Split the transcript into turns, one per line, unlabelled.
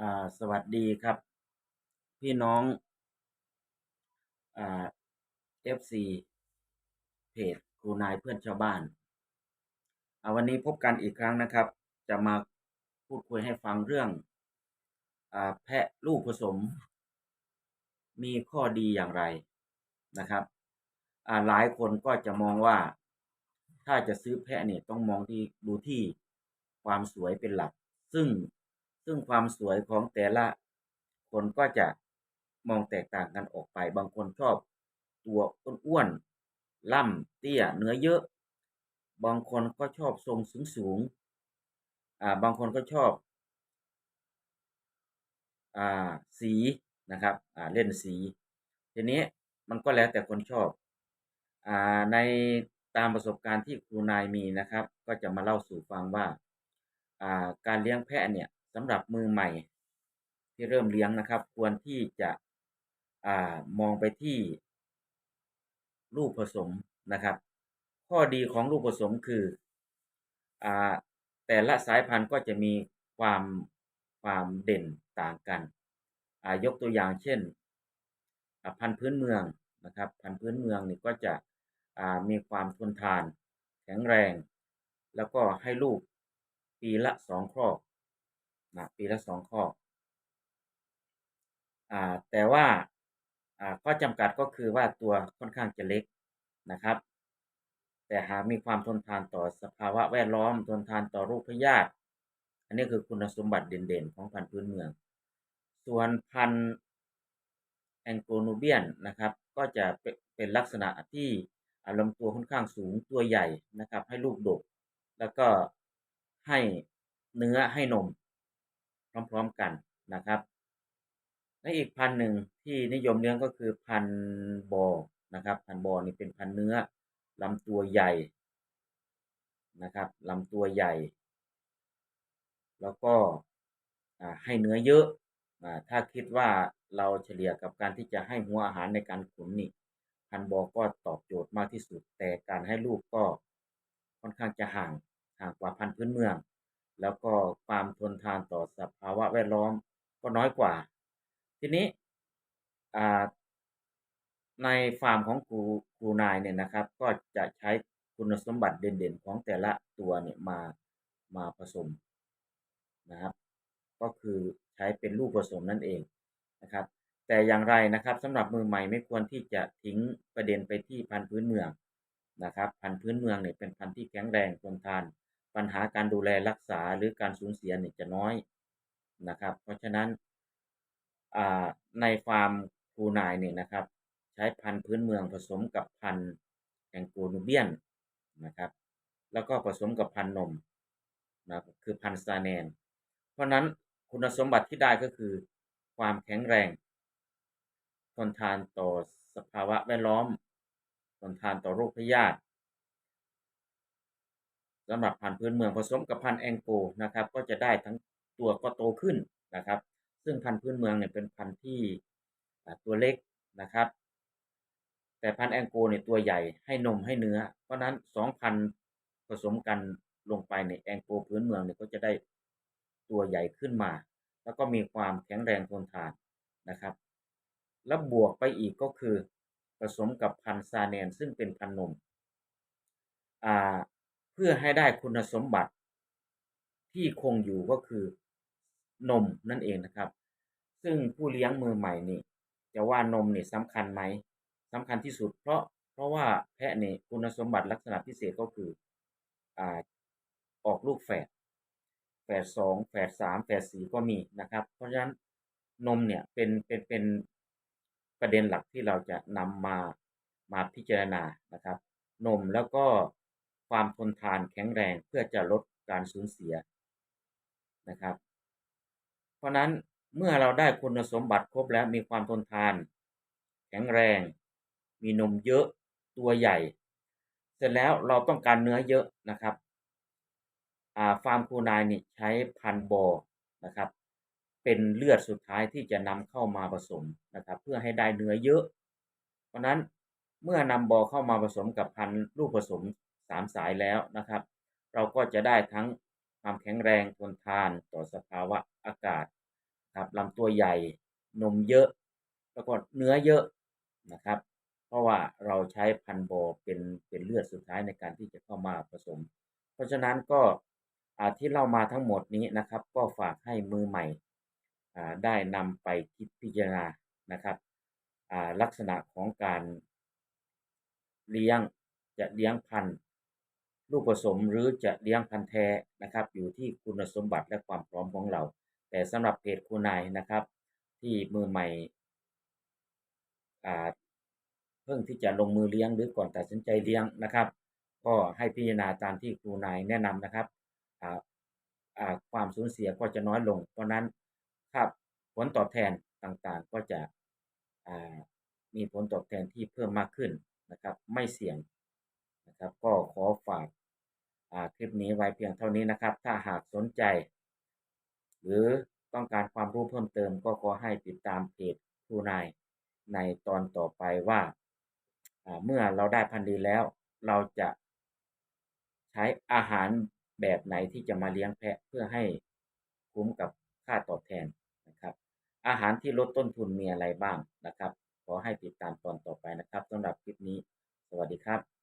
อ่าสวัสดีครับ พี่น้องอ่า FC เพจครูนายเพื่อนชาวบ้านอาวันนี้พบกันอีกครั้งนะครับ จะมาพูดคุยให้ฟังเรื่องอแพะลูกผสม มีข้อดีอย่างไรนะครับหลายคนก็จะมองว่า ถ้าจะซื้อแพะเนี่ยต้องมองที่ดูที่ความสวยเป็นหลัก ซึ่ง ซึ่งความสวยของแต่ละคนก็จะมองแตกต่างกันออกไป บางคนชอบตัวอ้วนๆล่ำเตี้ยเนื้อเยอะ บางคนก็ชอบทรงสูงสูงอ่าบางคนก็ชอบอ่าสีนะครับอ่าเล่นสีทีนี้มันก็แล้วแต่คนชอบอ่าในตามประสบการณ์ที่ครูนายมีนะครับ ก็จะมาเล่าสู่ฟังว่าอ่าการเลี้ยงแพะเนี่ย สำหรับมือใหม่ ที่เริ่มเลี้ยงนะครับ ควรที่จะอ่ามองไปที่ลูกผสมนะครับ ข้อดีของลูกผสมคืออ่าแต่ละสายพันธุ์ก็จะมีความความเด่นต่างกันอ่ายกตัวอย่างเช่น พันธุ์พื้นเมืองนะครับ พันธุ์พื้นเมืองนี่ก็จะอ่ามีความทนทาน แข็งแรง แล้วก็ให้ลูกปีละสองครอก นะปีละสองครออ่าแต่ว่าอ่าข้อจำกัดก็คือว่าตัวค่อนข้างจะเล็กนะครับ แต่หากมีความทนทานต่อสภาวะแวดล้อม ทนทานต่อโรคพยาธิอันนี้คือคุณสมบัติเด่นๆ ของพันธุ์พื้นเมือง ส่วนพันธุ์แองโกลนูเบียนนะครับ ก็จะเป็นลักษณะที่อารมณ์ตัวค่อนข้างสูงตัวใหญ่นะครับ ให้ลูกดก แล้วก็ให้เนื้อให้นม พร้อมๆกันนะครับ และอีกพันหนึ่งที่นิยมเลี้ยงก็คือพันบอนะครับพันบอนี่เป็นพันเนื้อลำตัวใหญ่นะครับลำตัวใหญ่ แล้วก็ให้เนื้อเยอะถ้าคิดว่าเราเฉลี่ยกับการที่จะให้หัวอาหารในการขุนนี่พันบอก็ตอบโจทย์มากที่สุด แต่การให้ลูกก็ค่อนข้างจะห่างห่างกว่าพันพื้นเมือง แล้วก็ความทนทานต่อสภาวะแวดล้อมก็น้อยกว่า ทีนี้ในฟาร์มของครูครูนายเนี่ยนะครับ ก็จะใช้คุณสมบัติเด่นๆ ของแต่ละตัวเนี่ยมามาผสมนะครับ ก็คือใช้เป็นลูกผสมนั่นเองนะครับ แต่อย่างไรนะครับสำหรับมือใหม่ไม่ควรที่จะทิ้งประเด็นไปที่พันธุ์พื้นเมืองนะครับ พันธุ์พื้นเมืองเนี่ยเป็นพันธุ์ที่แข็งแรงทนทาน ปัญหาการดูแลรักษาหรือการสูญเสียเนี่ยจะน้อยนะครับ เพราะฉะนั้นในฟาร์มคูนายเนี่ยนะครับ ใช้พันธุ์พื้นเมืองผสมกับพันธุ์แองโกนูเบียนนะครับ แล้วก็ผสมกับพันธุ์นมนะคือพันธุ์ซาแนน เพราะนั้นคุณสมบัติที่ได้ก็คือ ความแข็งแรงทนทานต่อสภาวะแวดล้อมทนทานต่อโรคพยาธิ สำหรับพันธุ์พื้นเมืองผสมกับพันธุ์แองโกนะครับ ก็จะได้ทั้งตัวก็โตขึ้นนะครับ ซึ่งพันธุ์พื้นเมืองเนี่ยเป็นพันธุ์ที่ตัวเล็กนะครับ แต่พันธุ์แองโกเนี่ยตัวใหญ่ให้นมให้เนื้อ เพราะนั้นสองพันผสมกันลงไปในแองโกพื้นเมืองเนี่ยก็จะได้ตัวใหญ่ขึ้นมา แล้วก็มีความแข็งแรงทนทานนะครับ แล้วบวกไปอีกก็คือผสมกับพันธุ์ซาแนนซึ่งเป็นพันธุ์นมอ่า เพื่อให้ได้คุณสมบัติที่คงอยู่ก็คือนมนั่นเองนะครับ ซึ่งผู้เลี้ยงมือใหม่นี่จะว่านมเนี่ยสำคัญไหมสำคัญที่สุด เพราะเพราะว่าแพะนี่คุณสมบัติลักษณะพิเศษก็คืออ่าออกลูกแฝดแฝดสองแฝดสามแฝดสี่ก็มีนะครับ เพราะฉะนั้นนมเนี่ยเป็นเป็นเป็นประเด็นหลักที่เราจะนำมามาพิจารณานะครับ นมแล้วก็ ความทนทานแข็งแรงเพื่อจะลดการสูญเสียนะครับ เพราะนั้นเมื่อเราได้คุณสมบัติครบแล้วมีความทนทาน แข็งแรง มีนมเยอะตัวใหญ่ เสร็จแล้วเราต้องการเนื้อเยอะนะครับฟาร์มคูนายนี่ใช้พันบอนะครับ เป็นเลือดสุดท้ายที่จะนำเข้ามาผสมนะครับ เพื่อให้ได้เนื้อเยอะ เพราะนั้นเมื่อนำบอเข้ามาผสมกับพันลูกผสม สามสายแล้วนะครับ เราก็จะได้ทั้งความแข็งแรงทนทานต่อสภาวะอากาศครับลำตัวใหญ่นมเยอะ แล้วก็เนื้อเยอะนะครับ เพราะว่าเราใช้พันธุ์บเป็นเป็นเลือดสุดท้ายในการที่จะเข้ามาผสม เพราะฉะนั้นก็ที่เล่ามาทั้งหมดนี้นะครับ ก็ฝากให้มือใหม่ได้นำไปคิดพิจารณานะครับลักษณะของการเลี้ยงจะเลี้ยงพันธุ์ ลูกผสมหรือจะเลี้ยงพันธุ์แท้นะครับ อยู่ที่คุณสมบัติและความพร้อมของเรา แต่สำหรับเพจครูนายนะครับ ที่มือใหม่เพิ่งที่จะลงมือเลี้ยงหรือก่อนตัดสินใจเลี้ยงนะครับ ก็ให้พิจารณาตามที่ครูนายแนะนำนะครับความสูญเสียก็จะน้อยลง เพราะนั้นครับผลตอบแทนต่างๆก็จะมีผลตอบแทนที่เพิ่มมากขึ้นนะครับ ไม่เสี่ยง นะครับ ก็ขอฝากคลิปนี้ไว้เพียงเท่านี้นะครับ ถ้าหากสนใจ หรือต้องการความรู้เพิ่มเติมก็ขอให้ติดตามเพจครูนายในตอนต่อไปว่า เมื่อเราได้พันธุ์ดีแล้ว เราจะใช้อาหารแบบไหนที่จะมาเลี้ยงแพะเพื่อให้คุ้มกับค่าตอบแทนนะครับ อาหารที่ลดต้นทุนมีอะไรบ้างนะครับ ขอให้ติดตามตอนต่อไปนะครับสำหรับคลิปนี้ สวัสดีครับ